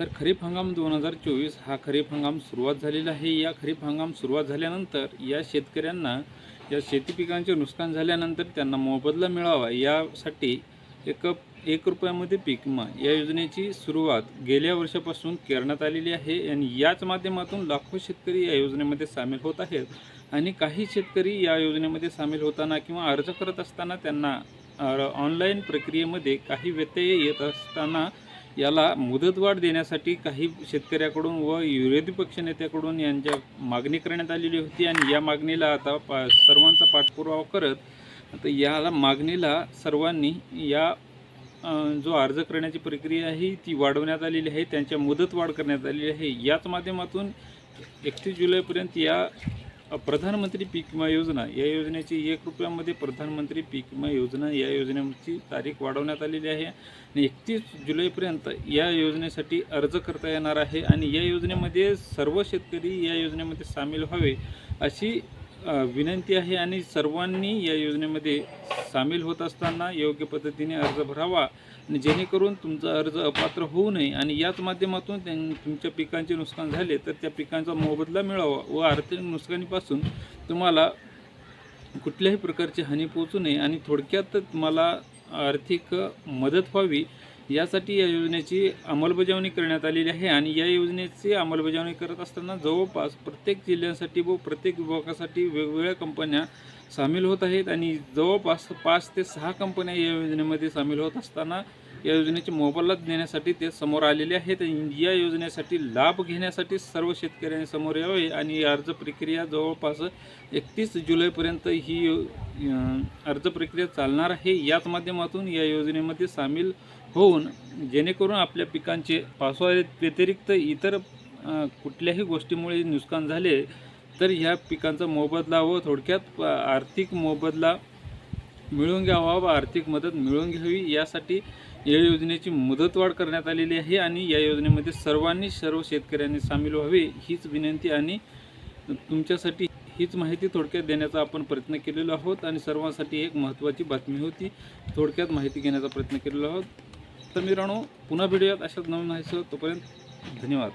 तर खरीप हंगाम दोन हजार चोवीस हा खरीप हंगाम सुरुवात झालेला आहे. या खरीप हंगाम सुरुवात झाल्यानंतर या शेतकऱ्यांना या शेती पिकांचे नुकसान झाल्यानंतर त्यांना मोबदला मिळावा यासाठी एक एक रुपयामध्ये पीक विमा या योजनेची सुरुवात गेल्या वर्षापासून करण्यात आलेली आहे आणि याच माध्यमातून लाखो शेतकरी या योजनेमध्ये सामील होत आहेत. आणि काही शेतकरी या योजनेमध्ये सामील होताना किंवा अर्ज करत असताना त्यांना ऑनलाईन प्रक्रियेमध्ये काही व्यत्यय येत असताना याला मुदतवाढ देण्यासाठी काही शेतकऱ्याकडून व विरोधी पक्षनेत्याकडून यांच्या मागणी करण्यात आलेली होती आणि या मागणीला आता पा सर्वांचा पाठपुरावा करत आता याला मागणीला सर्वांनी या जो अर्ज करण्याची प्रक्रिया आहे ती वाढवण्यात आलेली आहे त्यांच्या मुदत वाढ करण्यात आलेली आहे. याच माध्यमातून एकतीस जुलैपर्यंत या प्रधानमंत्री पीक विमा योजना या योजनेची एक रुपयामध्ये प्रधानमंत्री पीक विमा योजना या योजनेची तारीख वाढवण्यात आलेली आहे. आणि एकतीस जुलैपर्यंत या योजनेसाठी अर्ज करता येणार आहे. आणि या योजनेमध्ये सर्व शेतकरी या योजनेमध्ये सामील व्हावे अशी विनंती आहे आणि सर्वांनी या योजनेमध्ये सामील होत असताना योग्य पद्धतीने अर्ज भरावा आणि जेणेकरून तुमचा अर्ज अपात्र होऊ नये आणि याच माध्यमातून त्यां तुमच्या पिकांचे नुकसान झाले तर त्या पिकांचा मोबदला मिळावा व आर्थिक नुकसानीपासून तुम्हाला कुठल्याही प्रकारची हानी पोहोचू नये आणि थोडक्यात तुम्हाला आर्थिक मदत व्हावी यासाठी या योजनेची अंमलबजावणी करण्यात आलेली आहे आणि या योजनेची अंमलबजावणी करत असताना जवळपास प्रत्येक जिल्ह्यासाठी व प्रत्येक विभागासाठी वेगवेगळ्या कंपन्या सामील होत आहेत आणि जवळपास पाच ते सहा कंपन्या या योजनेमध्ये सामील होत असताना या योजनेची मोबदला देण्यासाठी ते समोर आलेले आहेत. या योजनेसाठी लाभ घेण्यासाठी सर्व शेतकऱ्यांनी समोर यावे आणि अर्ज प्रक्रिया जवळपास एकतीस जुलैपर्यंत ही अर्ज प्रक्रिया चालणार आहे. याच माध्यमातून या योजनेमध्ये सामील होऊन जेणेकरून आपल्या पिकांचे पावसाळ्या व्यतिरिक्त इतर कुठल्याही गोष्टीमुळे नुकसान झाले तर ह्या पिकांचा मोबदला व थोडक्यात आर्थिक मोबदला मिळून घ्यावा व आर्थिक मदत मिळवून घ्यावी यासाठी या योजनेची मुदतवाढ करण्यात आलेली आहे आणि या योजनेमध्ये सर्वांनी सर्व शेतकऱ्यांनी सामील व्हावे हीच विनंती आणि तुमच्यासाठी हीच माहिती थोडक्यात देण्याचा आपण प्रयत्न केलेलो आहोत आणि सर्वांसाठी एक महत्त्वाची बातमी होती. थोडक्यात माहिती घेण्याचा प्रयत्न केलेला आहोत. तर मित्रांनो पुन्हा भेटूयात अशाच नवीन आहे तोपर्यंत धन्यवाद.